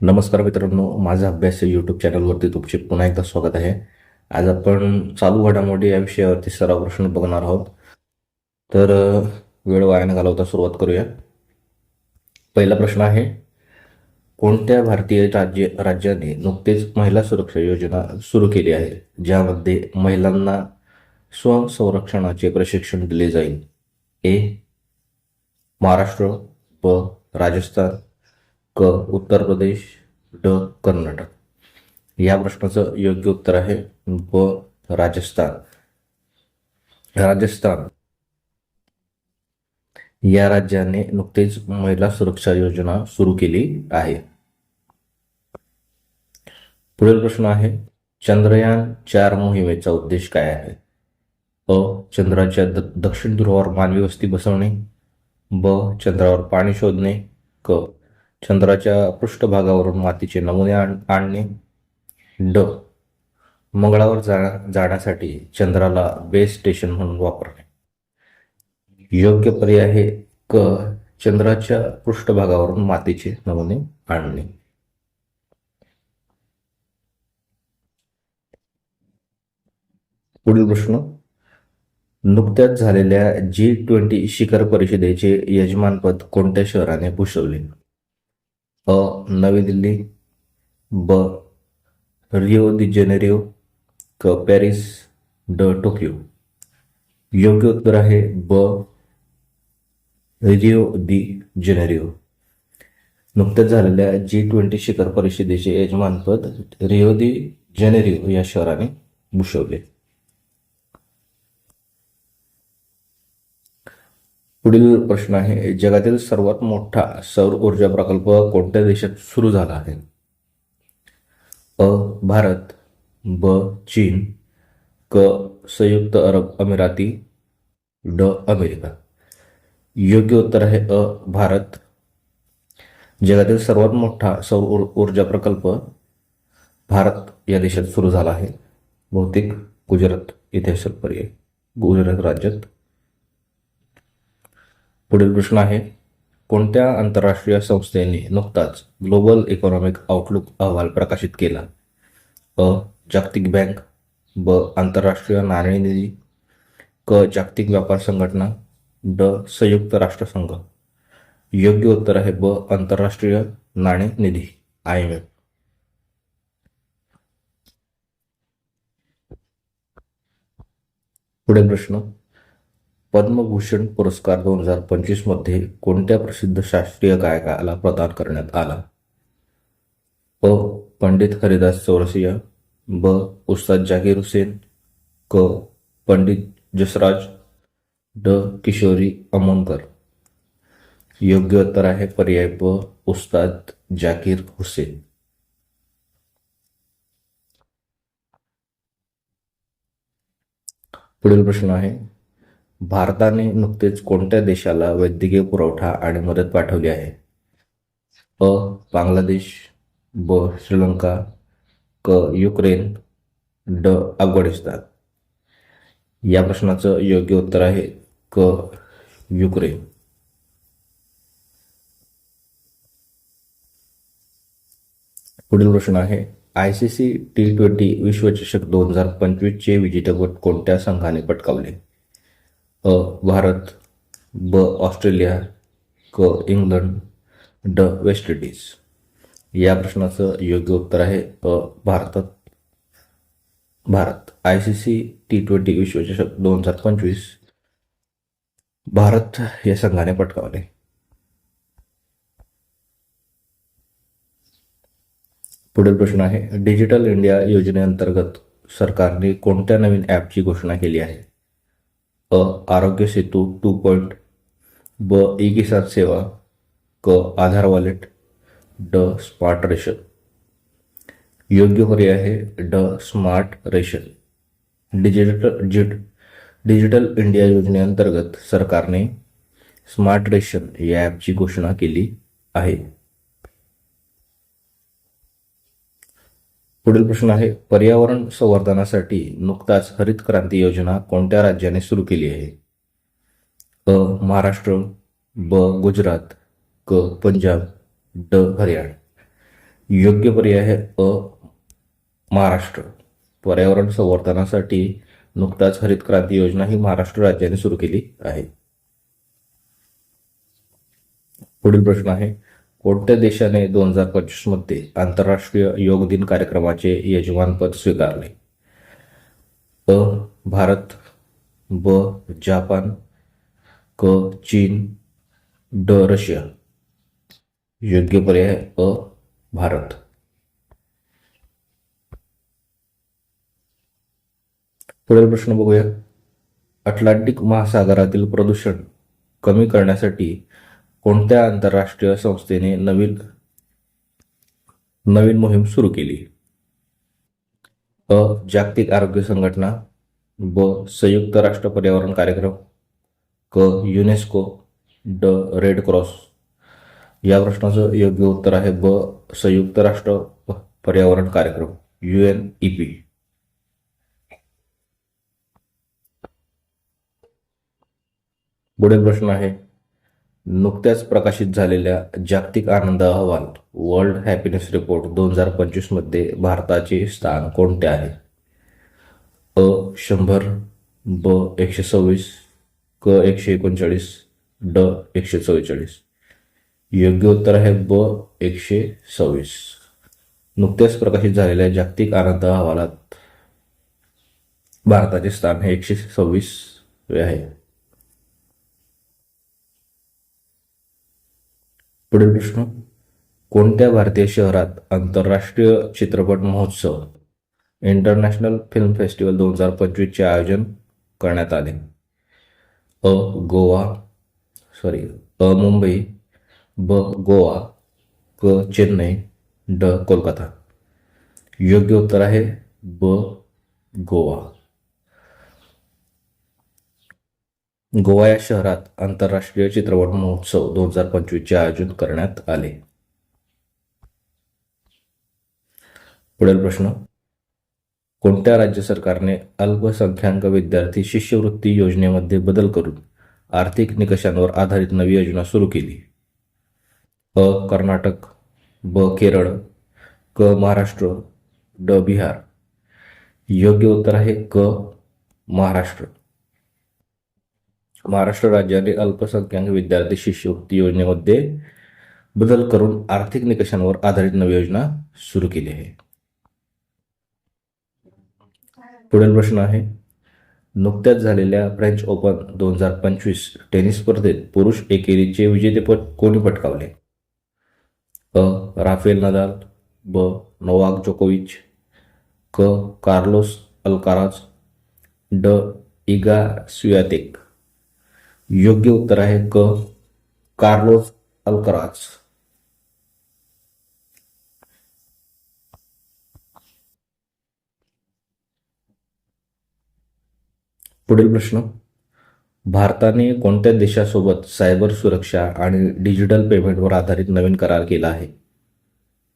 नमस्कार मित्रांनो माझा अभ्यास यूट्यूब चॅनलवरती तुमचे पुन्हा एकदा स्वागत आहे. आज आपण चालू घडामोडी या विषयावरती सराव प्रश्न बघणार आहोत. तर वेळ वाया न घालवता सुरुवात करूया. पहिला प्रश्न आहे कोणत्या भारतीय राज्य राज्याने नुकतेच महिला सुरक्षा योजना सुरू केली आहे? ज्यामध्ये महिलांना स्वसंरक्षणाचे प्रशिक्षण दिले जाईल. ए महाराष्ट्र ब राजस्थान क उत्तर प्रदेश ड कर्नाटक. या प्रश्नाचं योग्य उत्तर आहे ब राजस्थान. राजस्थान. या राज्याने नुकतेच महिला सुरक्षा योजना सुरू केली आहे. पुढील प्रश्न आहे चंद्रयान चार मोहिमेचा उद्देश काय आहे? अ चंद्राच्या द- दक्षिण ध्रुवावर मानवी वस्ती बसवणे. ब चंद्रावर पाणी शोधणे. क चंद्राच्या पृष्ठभागावरून मातीचे नमुने आणणे. ड. मंगळावर जा- जाण्यासाठी चंद्राला बेस स्टेशन म्हणून वापरणे. योग्य पर्याय हे क. चंद्राच्या पृष्ठभागावरून मातीचे नमुने आणणे. पुढील प्रश्न. नुकत्याच झालेल्या जी ट्वेंटी शिखर परिषदेचे यजमानपद कोणत्या शहराने भूषवले? अ नवी दिल्ली ब रिओ दि जेनेरिओ क पॅरिस ड टोकियो. योग्य उत्तर आहे ब रिओ दि जेनेरिओ. नुकत्याच झालेल्या जी ट्वेंटी शिखर परिषदेचे यजमानपद रिओ दि जेनेरिओ या शहराने भूषवले. पुढील प्रश्न आहे जगातील सर्वात मोठा सौर ऊर्जा प्रकल्प कोणत्या देशात सुरू झाला आहे? अ भारत ब चीन क संयुक्त अरब अमिराती ड अमेरिका. योग्य उत्तर आहे अ भारत. जगातील सर्वात मोठा सौर ऊर्जा प्रकल्प भारत या देशात सुरू झाला आहे. बहुतेक गुजरात इथे असेल पर्याय. गुजरात राज्यात पुढील प्रश्न आहे कोणत्या आंतरराष्ट्रीय संस्थेने नुकताच ग्लोबल इकॉनॉमिक आउटलुक अहवाल प्रकाशित केला? अ. जागतिक बँक ब. आंतरराष्ट्रीय नाणेनिधी क. जागतिक व्यापार संघटना ड. संयुक्त राष्ट्रसंघ. योग्य उत्तर आहे ब. आंतरराष्ट्रीय नाणेनिधी आय एम एफ. पुढील प्रश्न. पद्मभूषण पुरस्कार दोन हजार पंचवीसमध्ये कोणत्या प्रसिद्ध शास्त्रीय गायकाला प्रदान करण्यात आला? अ पंडित हरिदास चौरसिया ब. उस्ताद जाकीर हुसेन क. पंडित जसराज ड. किशोरी अमोनकर योग्य उत्तर आहे पर्याय ब उस्ताद जाकीर हुसेन. पुढील प्रश्न आहे भारताने नुकतेच कोणत्या देशाला वैद्यकीय पुरवठा आणि मदत पाठवली आहे? अ. बांगलादेश ब. श्रीलंका क. युक्रेन ड. अफगाणिस्तान. या प्रश्नाचं योग्य उत्तर आहे क. युक्रेन. पुढील प्रश्न आहे I C C T twenty विश्वचषक दोन हजार पंचवीसचे विजेतेपद कोणत्या संघाने पटकावले? अ भारत ब ऑस्ट्रेलिया क इंग्लंड ड वेस्ट इंडिज. या प्रश्नाचं योग्य उत्तर आहे अ भारतात. Bharat I C C T twenty विश्वचषक दोन हजार पंचवीस. भारत या संघाने पटकावले. पुढील प्रश्न आहे डिजिटल इंडिया योजनेअंतर्गत सरकारने कोणत्या नवीन ॲपची घोषणा केली आहे? अ आरोग्य सेतू टू पॉईंट ब ई किसान सेवा क आधार वॉलेट ड स्मार्ट रेशन. योग्य पर्याय आहे ड स्मार्ट रेशन. डिजिटल जिट डिजिटल इंडिया योजनेअंतर्गत सरकारने स्मार्ट रेशन या ॲपची घोषणा केली आहे. पुढील प्रश्न आहे पर्यावरण संवर्धनासाठी नुकताच हरित क्रांती योजना कोणत्या राज्याने सुरू केली आहे? अ महाराष्ट्र ब गुजरात क पंजाब ड हरियाणा. योग्य पर्याय आहे अ महाराष्ट्र. पर्यावरण संवर्धनासाठी नुकताच हरित क्रांती योजना ही महाराष्ट्र राज्याने सुरू केली आहे. पुढील प्रश्न आहे कोणत्या देशाने दोन हजार पंचवीसमध्ये आंतरराष्ट्रीय योग दिन कार्यक्रमाचे यजमानपद स्वीकारले? अ भारत ब जापान क चीन ड रशिया. योग्य पर्याय अ भारत. पुढील प्रश्न बघूया. अटलांटिक महासागरातील प्रदूषण कमी करण्यासाठी कोणत्या आंतरराष्ट्रीय संस्थेने नवीन नवीन मोहीम सुरू केली? अ. जागतिक आरोग्य संघटना ब. संयुक्त राष्ट्र पर्यावरण कार्यक्रम क. युनेस्को ड. Red cross. या प्रश्नाचं योग्य उत्तर आहे ब. संयुक्त राष्ट्र पर्यावरण कार्यक्रम यू एन ई पी. पुढील प्रश्न आहे नुकत्याच प्रकाशित झालेल्या जागतिक आनंद अहवाल वर्ल्ड हॅपीनेस रिपोर्ट दोन हजार पंचवीसमध्ये भारताचे स्थान कोणते आहे? अ शंभर ब एकशे सव्वीस क एकशे एकोणचाळीस ड एकशे चव्वेचाळीस. योग्य उत्तर आहे ब एकशे सव्वीस. नुकत्याच प्रकाशित झालेल्या जागतिक आनंद अहवालात भारताचे स्थान हे एकशे सव्वीस आहे. पुढील प्रश्न कोणत्या भारतीय शहरात आंतरराष्ट्रीय चित्रपट महोत्सव इंटरनॅशनल फिल्म फेस्टिवल दोन हजार पंचवीसचे आयोजन करण्यात आले? अ गोवा सॉरी अ मुंबई ब गोवा क चेन्नई ड कोलकाता. योग्य उत्तर आहे ब गोवा. गोवा या शहरात आंतरराष्ट्रीय चित्रपट महोत्सव दोन हजार पंचवीसचे आयोजन करण्यात आले. पुढील प्रश्न. कोणत्या राज्य सरकारने अल्पसंख्याक विद्यार्थी शिष्यवृत्ती योजनेमध्ये बदल करून आर्थिक निकषांवर आधारित नवी योजना सुरू केली? अ. कर्नाटक ब. केरळ क. महाराष्ट्र ड. बिहार. योग्य उत्तर आहे क. महाराष्ट्र. महाराष्ट्र राज्याने अल्पसंख्याक विद्यार्थी शिष्यवृत्ती योजनेमध्ये बदल करून आर्थिक निकषांवर आधारित नवी योजना सुरू केली आहे. पुढील प्रश्न आहे नुकत्याच झालेल्या फ्रेंच ओपन दोन हजार पंचवीस टेनिस स्पर्धेत पुरुष एकेरीचे विजेतेपद कोणी पटकावले? अ. राफेल नदाल ब. नोवाक जोकोविच क. कार्लोस अल्काराज ड. Iga Swiatek. योग्य उत्तर आहे क. Carlos Alcaraz. पुढील प्रश्न. भारताने कोणत्या देशासोबत सायबर सुरक्षा आणि डिजिटल पेमेंटवर आधारित नवीन करार केला आहे?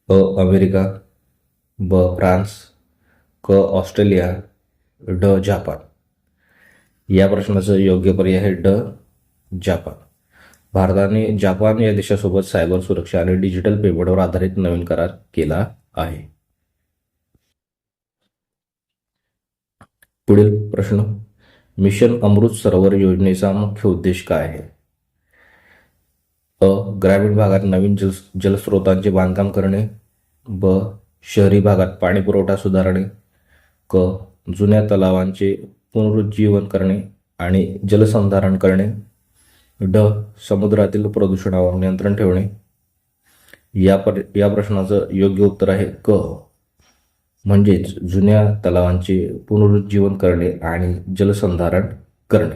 अ. अमेरिका ब. फ्रान्स क. ऑस्ट्रेलिया ड. जापान. या प्रश्नाचं योग्य पर्याय आहे ड जापान. भारताने जापान या देशासोबत सायबर सुरक्षा आणि डिजिटल पेमेंटवर आधारित नवीन करार केला आहे. पुढील प्रश्न मिशन अमृत सरोवर योजनेचा मुख्य उद्देश काय आहे? अ ग्रामीण भागात नवीन जल जलस्रोतांचे बांधकाम करणे. ब शहरी भागात पाणी पुरवठा सुधारणे. क जुन्या तलावांचे पुनरुज्जीवन करणे आणि जलसंधारण करणे ड समुद्रातील प्रदूषणावर नियंत्रण ठेवणे या पर या प्रश्नाचं योग्य उत्तर आहे क. म्हणजेच जुन्या तलावांचे पुनरुज्जीवन करणे आणि जलसंधारण करणे.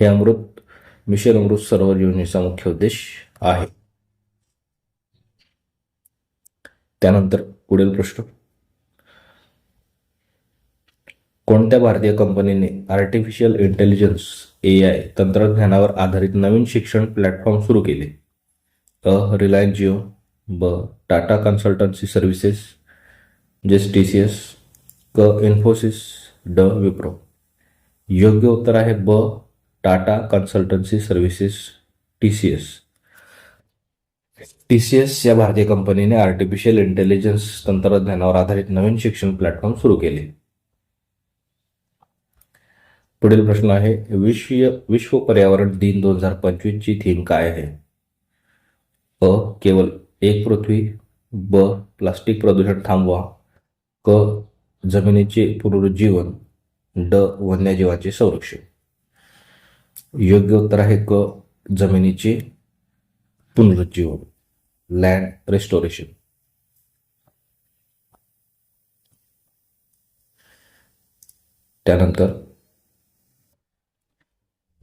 हे अमृत मिशन अमृत सरोवर योजनेचा मुख्य उद्देश आहे. त्यानंतर पुढील प्रश्न. कोणत्या भारतीय कंपनीने आर्टिफिशियल इंटेलिजन्स ए आय तंत्रज्ञानावर आधारित नवीन शिक्षण प्लॅटफॉर्म सुरू केले? अ रिलायन्स जिओ ब टाटा कन्सल्टन्सी सर्व्हिसेस जेस टी सी एस क इन्फोसिस ड विप्रो योग्य उत्तर आहे ब Tata consultancy services T C S T C S या भारतीय कंपनीने आर्टिफिशियल इंटेलिजन्स तंत्रज्ञानावर आधारित नवीन शिक्षण प्लॅटफॉर्म सुरू केले. पुढील प्रश्न आहे विश्व विश्व पर्यावरण दिन दोन हजार पंचवीसची थीम काय आहे? अ केवळ एक पृथ्वी ब प्लास्टिक प्रदूषण थांबवा क जमिनीचे पुनरुज्जीवन ड वन्यजीवांचे संरक्षण. योग्य उत्तर आहे क जमिनीचे पुनरुज्जीवन लँड रेस्टोरेशन त्यानंतर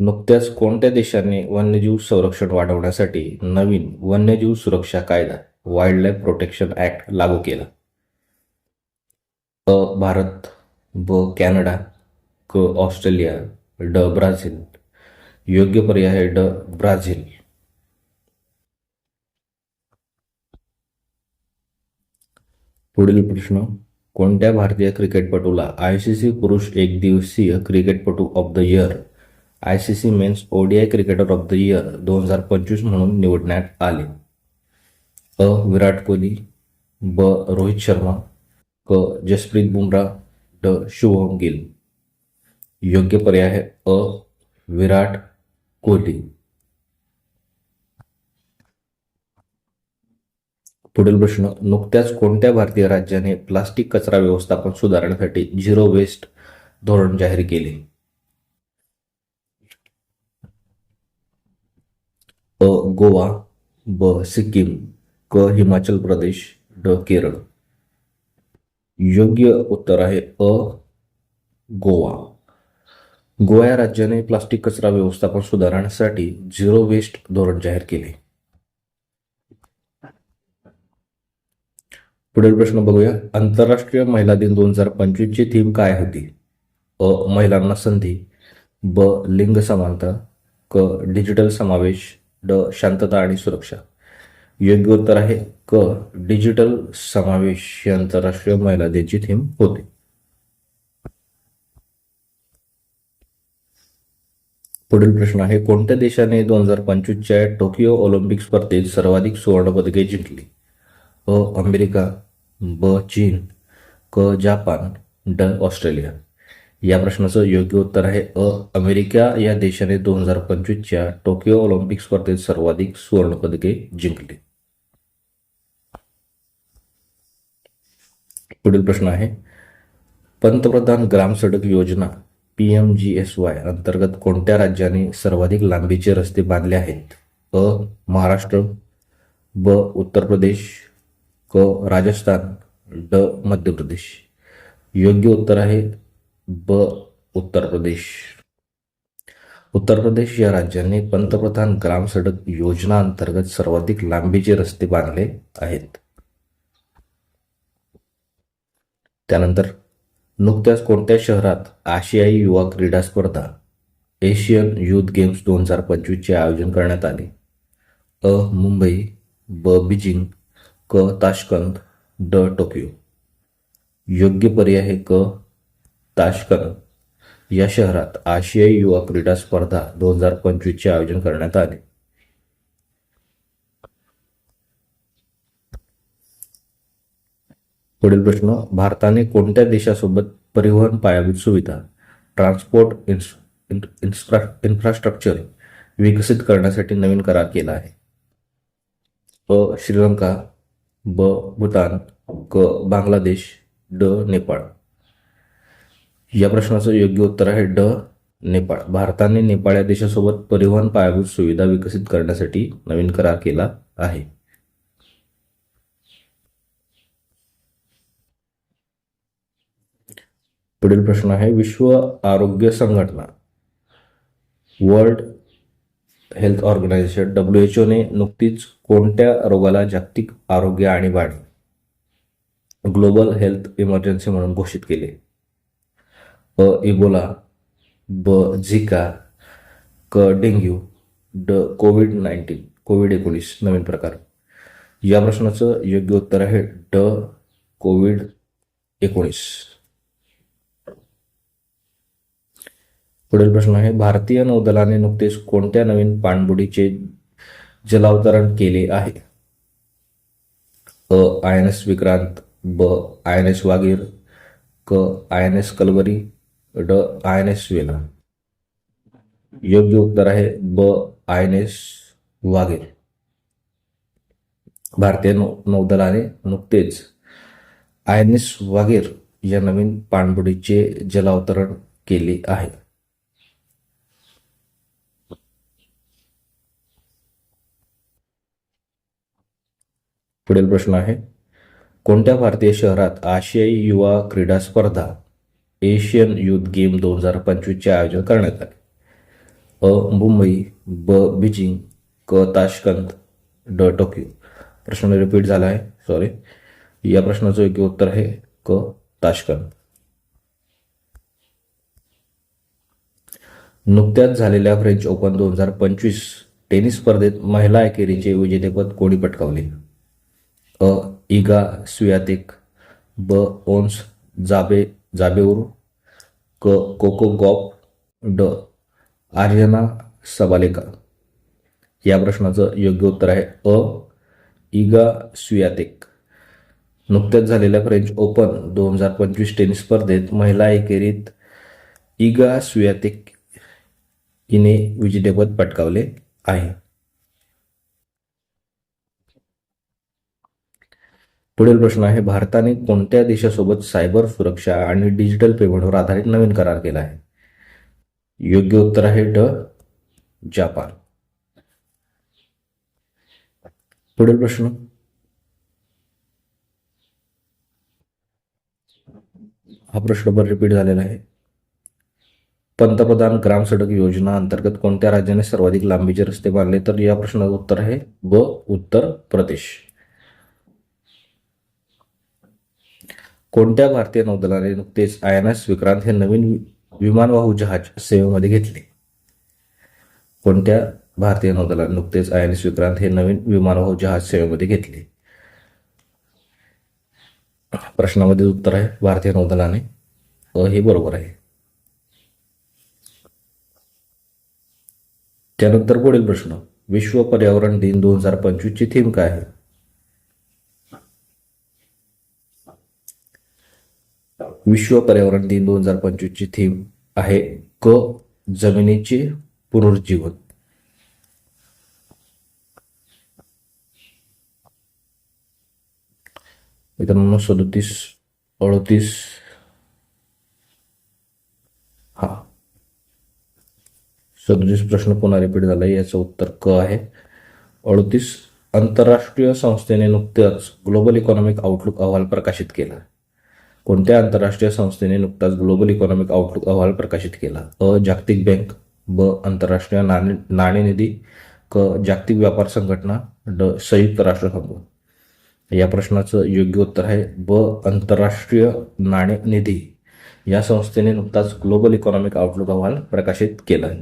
नुकत्याच कोणत्या देशाने वन्यजीव संरक्षण वाढवण्यासाठी नवीन वन्यजीव सुरक्षा कायदा वाईल्डलाईफ प्रोटेक्शन ऍक्ट लागू केला? अ भारत ब कॅनडा क ऑस्ट्रेलिया ड ब्राझील. योग्य पर्याय आहे ड ब्राझील. पुढील प्रश्न कोणत्या भारतीय क्रिकेटपटूला आय सी सी पुरुष एकदिवसीय क्रिकेटपटू of the year I C C men's ODI cricketer of the year दोन हजार पंचवीस म्हणून निवडण्यात आले. अ. विराट कोहली ब. रोहित शर्मा क. जसप्रीत बुमरा ड. शुभम गिल. योग्य पर्याय आहे अ. विराट कोहली. पुढील प्रश्न नुकत्याच कोणत्या भारतीय राज्याने प्लास्टिक कचरा व्यवस्थापन सुधारण्यासाठी झिरो वेस्ट धोरण जाहीर केले अ गोवा ब सिक्कीम क हिमाचल प्रदेश ड केरळ. योग्य उत्तर आहे अ गोवा. गोवा या राज्याने प्लास्टिक कचरा व्यवस्थापन सुधारण्यासाठी झिरो वेस्ट धोरण जाहीर केले. पुढील प्रश्न बघूया. आंतरराष्ट्रीय महिला दिन दोन हजार पंचवीस ची थीम काय होती? अ महिलांना संधी ब लिंग समानता क डिजिटल समावेश ड शांतता आणि सुरक्षा. योग्य उत्तर आहे क डिजिटल समावेश ही आंतरराष्ट्रीय महिला दिनची थीम होती. पुढील प्रश्न आहे कोणत्या देशाने दोन हजार पंचवीसच्या टोकियो ऑलिम्पिक स्पर्धेत सर्वाधिक सुवर्णपदके जिंकली? अ अमेरिका ब चीन क जापान ड ऑस्ट्रेलिया. या प्रश्नाचं योग्य उत्तर आहे अ. अमेरिका या देशाने दोन हजार पंचवीसच्या टोकियो ऑलिम्पिक स्पर्धेत सर्वाधिक सुवर्णपदके जिंकली. पुढील प्रश्न आहे. पंतप्रधान ग्राम सडक योजना P M G S Y अंतर्गत कोणत्या राज्याने सर्वाधिक लांबीचे रस्ते बांधले आहेत? अ. महाराष्ट्र ब. उत्तर प्रदेश क. राजस्थान ड. मध्य प्रदेश. योग्य उत्तर आहे ब उत्तर प्रदेश. उत्तर प्रदेश या राज्याने पंतप्रधान ग्राम सडक योजना अंतर्गत सर्वाधिक लांबीचे रस्ते बांधले आहेत. त्यानंतर नुकत्याच कोणत्या शहरात आशियाई युवा क्रीडा स्पर्धा एशियन युथ गेम्स दोन हजार पंचवीसचे आयोजन करण्यात आले? अ. मुंबई ब. बीजिंग क. ताशकंद ड. टोकियो. योग्य पर्याय हे क. ताशकंद या शहरात आशियाई युवा क्रीडा स्पर्धा दोन हजार पंचवीसचे आयोजन करण्यात आले. पुढील प्रश्न भारताने कोणत्या देशासोबत परिवहन पायाभूत सुविधा ट्रान्सपोर्ट इन्फ्रा इन्फ्रास्ट्रक्चर विकसित करण्यासाठी नवीन करार केला आहे? अ श्रीलंका ब भूतान क बांगलादेश ड नेपाळ. या प्रश्नाचं योग्य उत्तर आहे ड नेपाळ. भारताने नेपाळ या देशासोबत परिवहन पायाभूत सुविधा विकसित करण्यासाठी नवीन करार केला आहे. पुढील प्रश्न आहे विश्व आरोग्य संघटना world health organisation W H one नुकतीच कोणत्या रोगाला जागतिक आरोग्य आणि वाढ ग्लोबल हेल्थ इमर्जन्सी म्हणून घोषित केले? अ इबोला ब झिका क डेंग्यू ड कोविड नाईन्टीन कोविड एकोणीस नवीन प्रकार. या प्रश्नाचं योग्य उत्तर आहे ड कोविड एकोणीस. पुढील प्रश्न आहे भारतीय नौदलाने नुकतेच कोणत्या नवीन पाणबुडीचे जलावतरण केले आहे? अ आय एन एस विक्रांत ब आय एन एस वागीर क आय एन एस कलवरी ड आय एन एस वेला. योग्य उत्तर आहे ब आय एन एस वाघे भारतीय नौ नौदलाने नुकतेच आय एन एस वागीर या नवीन पाणबुडीचे जलावतरण केले आहे. पुढील प्रश्न आहे कोणत्या भारतीय शहरात आशियाई युवा क्रीडा स्पर्धा एशियन युथ गेम दोन हजार पंचवीसचे आयोजन करण्यात आले. अ मुंबई ब बीजिंग क ताशकंद ड टोकियो. प्रश्न रिपीट झाला आहे. सॉरी या प्रश्नाचं योग्य उत्तर आहे क ताशकंद. नुकत्याच झालेल्या फ्रेंच ओपन दोन हजार पंचवीस टेनिस स्पर्धेत महिला एकेरीचे विजेतेपद कोणी पटकावले? अ इगा स्वियातिक ब ओन्स जाबे जाबेउर क कोको गॉप ड आर्यना सबालेका या प्रश्नाचं योग्य उत्तर आहे अ इगा सुयातेक नुकत्याच झालेल्या फ्रेंच ओपन दोन हजार पंचवीस टेनिस स्पर्धेत महिला एकेरीत इगा सुयातेक हिने विजेतेपद पटकावले आहे. पुढील प्रश्न आहे भारताने कोणत्या देशासोबत सायबर सुरक्षा आणि डिजिटल पेमेंटवर आधारित नवीन करार केला आहे? योग्य उत्तर आहे ड जापान. पुढील प्रश्न. हा प्रश्न पण रिपीट झालेला आहे. पंतप्रधान ग्राम सडक योजना अंतर्गत कोणत्या राज्याने सर्वाधिक लांबीचे रस्ते बांधले? तर या प्रश्नाचं उत्तर आहे ब उत्तर प्रदेश. कोणत्या भारतीय नौदलाने नुकतेच आय एन एस विक्रांत हे नवीन विमानवाहू जहाज सेवेमध्ये घेतले? कोणत्या भारतीय नौदलाने नुकतेच आय एन एस विक्रांत हे नवीन विमानवाहू जहाज सेवेमध्ये घेतले? प्रश्नामध्ये उत्तर आहे भारतीय नौदलाने. अ हे बरोबर आहे. त्यानंतर पुढील प्रश्न. विश्व पर्यावरण दिन दोन हजार पंचवीसची थीम काय आहे? विश्व पर्यावरण दिन दोन हजार पंचवीस ची थीम आहे क जमिनीचे पुनरुज्जीवन. मित्रांनो सदोतीस अडतीस हा. सदोतीस प्रश्न पुन्हा रिपीट झाला याचं उत्तर क आहे. अडतीस आंतरराष्ट्रीय संस्थेने नुकत्याच ग्लोबल इकॉनॉमिक आउटलुक अहवाल प्रकाशित केला. कोणत्या आंतरराष्ट्रीय संस्थेने नुकताच ग्लोबल इकॉनॉमिक आउटलुक अहवाल प्रकाशित केला? अ जागतिक बँक ब आंतरराष्ट्रीय नाणे नाणेनिधी क जागतिक व्यापार संघटना ड संयुक्त राष्ट्रसंघ. या प्रश्नाचं योग्य उत्तर आहे ब आंतरराष्ट्रीय नाणेनिधी या संस्थेने नुकताच ग्लोबल इकॉनॉमिक आउटलुक अहवाल प्रकाशित केला आहे.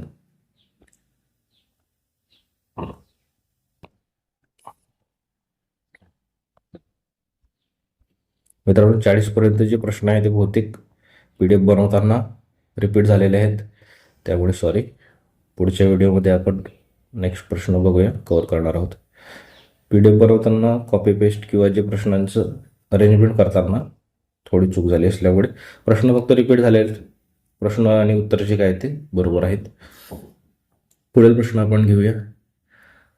मित्रांनो चाळीसपर्यंत जे प्रश्न आहे ते बहुतेक पी डी एफ बनवताना रिपीट झालेले आहेत. त्यामुळे सॉरी पुढच्या व्हिडिओमध्ये आपण नेक्स्ट प्रश्न बघूया. कव्हर करणार आहोत. पी डी एफ बनवताना कॉपी पेस्ट किंवा जे प्रश्नांचं अरेंजमेंट करताना थोडी चूक झाली असल्यामुळे प्रश्न फक्त रिपीट झाले आहेत. प्रश्न आणि उत्तर जे काय ते बरोबर आहेत. पुढील प्रश्न आपण घेऊया.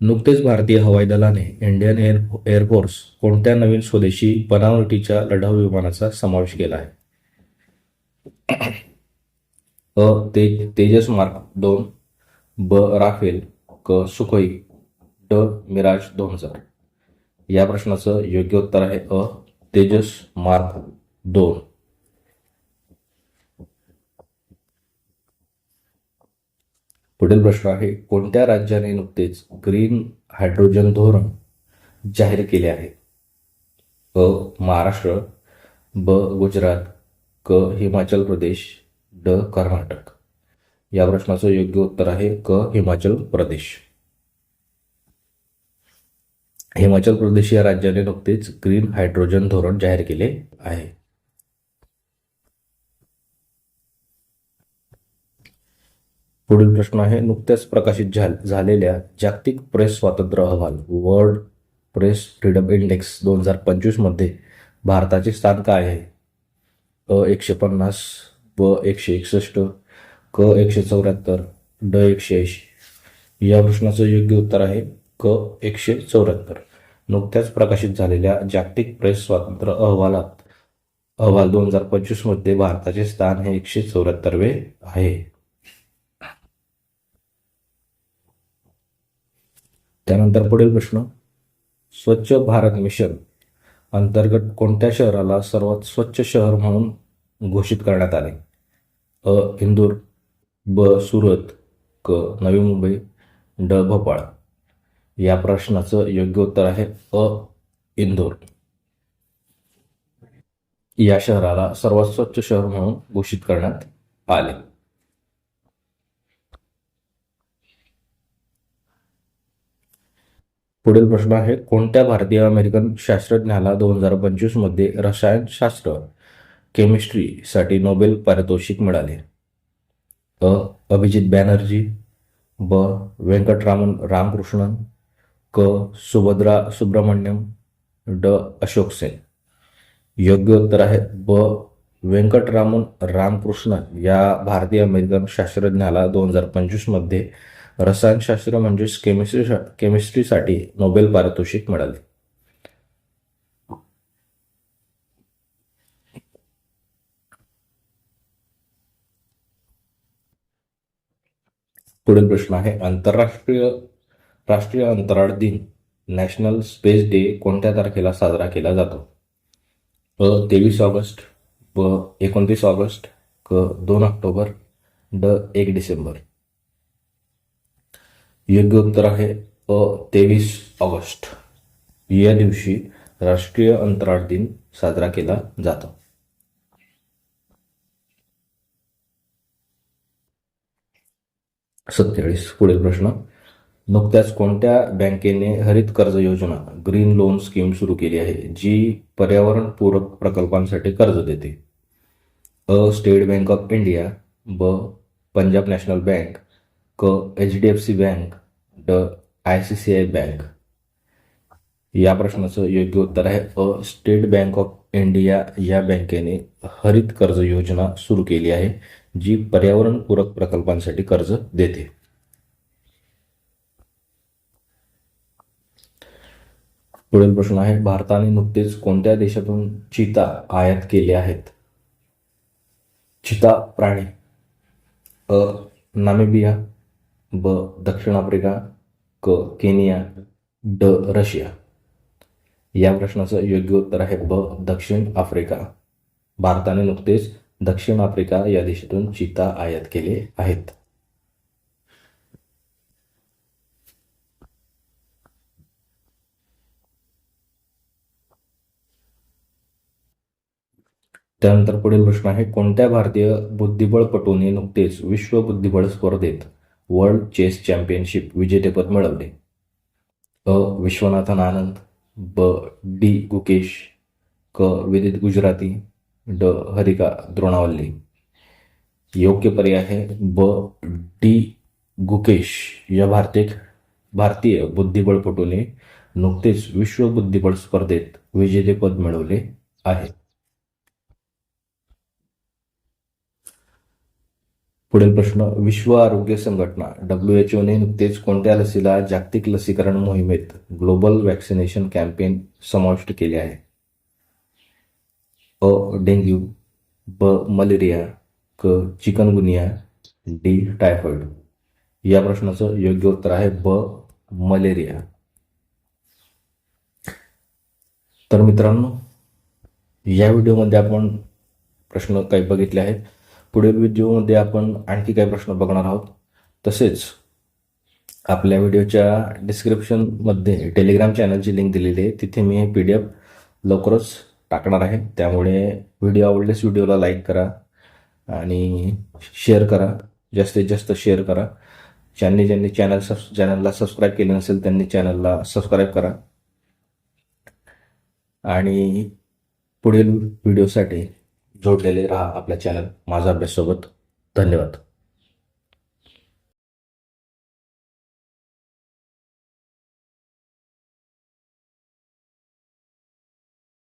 नुकतेच भारतीय हवाई दलाने इंडियन एअर एअरफोर्स कोणत्या नवीन स्वदेशी बनावटीच्या लढाऊ विमानाचा समावेश केला आहे? अ ते तेजस मार्क दोन ब राफेल क सुखोई ड मिराज दोन हजार. या प्रश्नाचं योग्य उत्तर आहे अ तेजस मार्क दोन. पुढील प्रश्न आहे कोणत्या राज्याने नुकतेच ग्रीन हायड्रोजन धोरण जाहीर केले आहे? अ महाराष्ट्र ब गुजरात क हिमाचल प्रदेश ड कर्नाटक. या प्रश्नाचं योग्य उत्तर आहे क हिमाचल प्रदेश. हिमाचल प्रदेश या राज्याने नुकतेच ग्रीन हायड्रोजन धोरण जाहीर केले आहे. पुढील प्रश्न आहे. नुकत्याच प्रकाशित झालेल्या जागतिक प्रेस स्वातंत्र्य अहवाल वर्ल्ड प्रेस फ्रीडम इंडेक्स दोन हजार पंचवीसमध्ये भारताचे स्थान काय आहे? अ एकशे पन्नास ब एकशे एकसष्ट क एकशे चौऱ्याहत्तर ड एकशे ऐंशी. या प्रश्नाचं योग्य उत्तर आहे क एकशे चौऱ्याहत्तर. नुकत्याच प्रकाशित झालेल्या जागतिक प्रेस स्वातंत्र्य अहवालात अहवाल दोन हजार पंचवीसमध्ये भारताचे स्थान हे एकशे चौऱ्याहत्तरवे आहे. त्यानंतर पुढील प्रश्न स्वच्छ भारत मिशन अंतर्गत कोणत्या शहराला सर्वात स्वच्छ शहर म्हणून घोषित करण्यात आले? अ इंदूर ब सुरत क नवी मुंबई ड भोपाळ. या प्रश्नाचं योग्य उत्तर आहे अ इंदूर. या शहराला सर्वात स्वच्छ शहर म्हणून घोषित करण्यात आले. पुढील प्रश्न आहे कोणत्या भारतीय अमेरिकन शास्त्रज्ञाला दोन हजार पंचवीसमध्ये रसायनशास्त्र केमिस्ट्रीसाठी नोबेल पारितोषिक मिळाले? अ. अभिजित बॅनर्जी ब. व्यंकटरामन रामकृष्णन क. सुभद्रा सुब्रमण्यम ड. अशोक सेन. योग्य उत्तर आहे ब. व्यंकटरामन रामकृष्णन या भारतीय अमेरिकन शास्त्रज्ञाला दोन हजार पंचवीसमध्ये रसायनशास्त्र म्हणजेच केमिस्ट्री केमिस्ट्रीसाठी नोबेल पारितोषिक मिळाले. पुढील प्रश्न आहे आंतरराष्ट्रीय राष्ट्रीय अंतराळ दिन नॅशनल स्पेस डे कोणत्या तारखेला साजरा केला जातो? अ तेवीस ऑगस्ट ब एकोणतीस ऑगस्ट क दोन ऑक्टोबर ड एक डिसेंबर. योग्योत्तर आहे अ तेवीस ऑगस्ट. या दिवशी राष्ट्रीय अंतराळ दिन साजरा केला जातो. सत्तेचाळीस. पुढील प्रश्न. नुकत्याच कोणत्या बँकेने हरित कर्ज योजना ग्रीन लोन स्कीम सुरू केली आहे जी पर्यावरणपूरक प्रकल्पांसाठी कर्ज देते? अ स्टेट बँक ऑफ इंडिया ब पंजाब नॅशनल बँक क H D F C bank ड I C C I bank या प्रश्नाचं योग्य उत्तर आहे. अ स्टेट बँक ऑफ इंडिया या बँकेने हरित कर्ज योजना सुरू केली आहे जी पर्यावरणपूरक प्रकल्पांसाठी कर्ज देते. पुढील प्रश्न आहे भारताने नुकतेच कोणत्या देशातून चिता आयात केले आहेत? चिता प्राणी. अ नामिबिया ब दक्षिण आफ्रिका क केनिया ड रशिया. या प्रश्नाचं योग्य उत्तर आहे ब दक्षिण आफ्रिका. भारताने नुकतेच दक्षिण आफ्रिका या देशातून चिता आयात केले आहेत. त्यानंतर पुढील प्रश्न आहे कोणत्या भारतीय बुद्धिबळपटूने नुकतेच विश्व बुद्धिबळ स्पर्धेत वर्ल्ड चेस चॅम्पियनशिप विजेतेपद मिळवले. अ. विश्वनाथन आनंद ब. डी. गुकेश क. विदित गुजराती ड. हरिका द्रोणावल्ली. योग्य पर्याय आहे ब. डी. गुकेश. या भारतीय भारतीय बुद्धिबळपटूने नुकतेच विश्व बुद्धिबळ स्पर्धेत विजेतेपद मिळवले आहे. पुढील प्रश्न विश्व आरोग्य संघटना डब्ल्यू एच ओने नुकतेच कोणत्या लसीला जागतिक लसीकरण मोहिमेत ग्लोबल वॅक्सिनेशन कॅम्पेन समाविष्ट केले आहे. अ डेंग्यू ब मलेरिया क चिकनगुनिया डी टायफॉइड. या प्रश्नाचं योग्य उत्तर आहे ब मलेरिया. तर मित्रांनो या व्हिडिओमध्ये आपण प्रश्न काही बघितले आहेत. पुढील व्हिडिओमध्ये आपण आणखी काही प्रश्न बघणार आहोत. तसेच आपल्या व्हिडिओच्या डिस्क्रिप्शनमध्ये टेलिग्राम चॅनलची लिंक दिलेली आहे. तिथे मी हे पी डी एफ लवकरच टाकणार आहे. त्यामुळे व्हिडिओ आवडल्यास व्हिडिओला लाईक करा आणि शेअर करा. जास्तीत जास्त शेअर करा. ज्यांनी ज्यांनी चॅनल सब चॅनलला सबस्क्राईब केलं नसेल त्यांनी चॅनलला सबस्क्राईब करा. आणि पुढील व्हिडिओसाठी जोडलेले राहा आपल्या चॅनल माझा अभ्याससोबत धन्यवाद.